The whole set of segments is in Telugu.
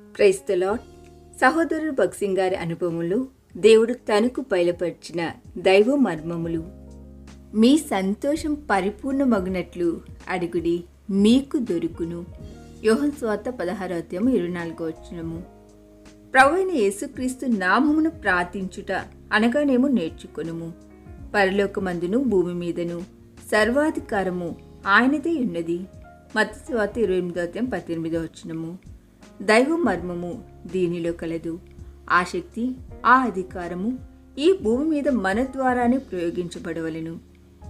క్రైస్తలాడ్ సహోదరుడు భక్సింగ్ గారి అనుభవములు దేవుడు తనకు బయలుపరిచిన దైవ మర్మములు. మీ సంతోషం పరిపూర్ణమగునట్లు అడుగుడి మీకు దొరుకును. యోహన్ స్వాత పదహారో అధ్యాయం ఇరవై నాలుగో వచ్చినము ప్రవైన యేసుక్రీస్తు నామమును ప్రార్థించుట అనగానేమో నేర్చుకొనుము. పరలోకమందును భూమి మీదను సర్వాధికారము ఆయనదే ఉన్నది. మత్స్వాత ఇరవై ఎనిమిదో అధ్యాయం పద్దెనిమిదో వచ్చినము దైవ మర్మము దీనిలో కలదు. ఆ శక్తి ఆ అధికారము ఈ భూమి మీద మన ద్వారానే ప్రయోగించబడవలను.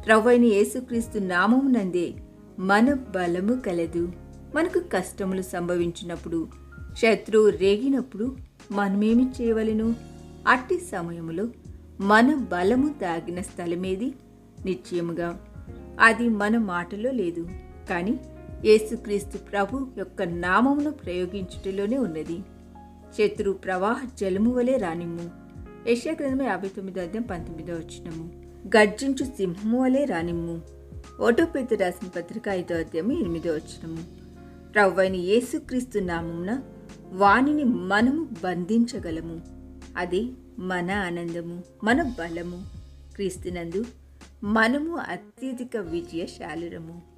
ప్రవ్వైన యేసుక్రీస్తు నామమునందే మన బలము కలదు. మనకు కష్టములు సంభవించినప్పుడు శత్రువు రేగినప్పుడు మనమేమి చేయవలెను? అట్టి సమయంలో మన బలము దాగిన స్థలమేది? నిశ్చయముగా అది మన మాటలో లేదు. కానీ యేసుక్రీస్తు ప్రభు యొక్క నామమును ప్రయోగించుటలోనే ఉన్నది. శత్రు ప్రవాహ జలము వలె రానిమ్ము. యెషయా యాభై తొమ్మిదో అధ్యాయం పంతొమ్మిదో వచ్చినము గర్జించు సింహము వలె రానిమ్ము. ఓటో పెద్ద రాసిన పత్రిక ఐదో అధ్యాయం ఎనిమిదో వచ్చినము ప్రవ్వైన యేసుక్రీస్తు నామమున వానిని మనము బంధించగలము. అది మన ఆనందము మన బలము. క్రీస్తునందు మనము అత్యధిక విజయశాలురము.